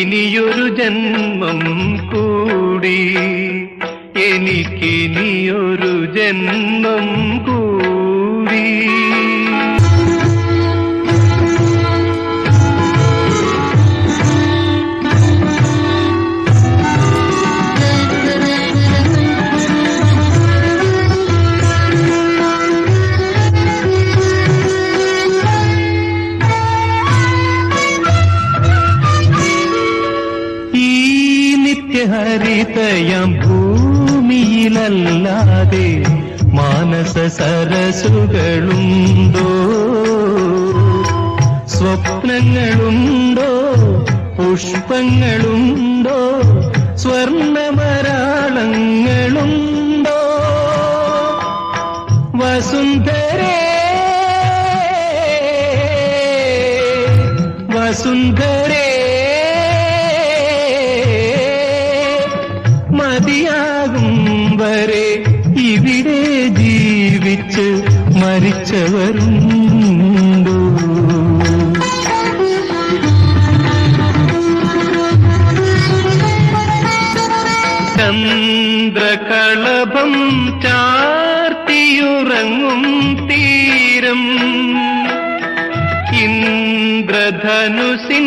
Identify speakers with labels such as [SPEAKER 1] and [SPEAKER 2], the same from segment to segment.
[SPEAKER 1] ഇനിയൊരു ജന്മം കൂടി. എനിക്കിനിയൊരു ജന്മം കൂടി. നിത്യഹരിതയം ഭൂമിയിലല്ലാതെ മാനസ സരസുകളുണ്ടോ? സ്വപ്നങ്ങളുണ്ടോ? പുഷ്പങ്ങളുണ്ടോ? സ്വർണമരാളങ്ങളുണ്ടോ? വസുന്ധരേ വസുന്ധരേ ജീവിച്ച് മരിച്ചവരുണ്ടോ? ചന്ദ്രകളഭം ചാർത്തിയുറങ്ങും തീരം. ഇന്ദ്രധനുസിൻ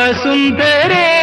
[SPEAKER 1] വസുന്ധരേ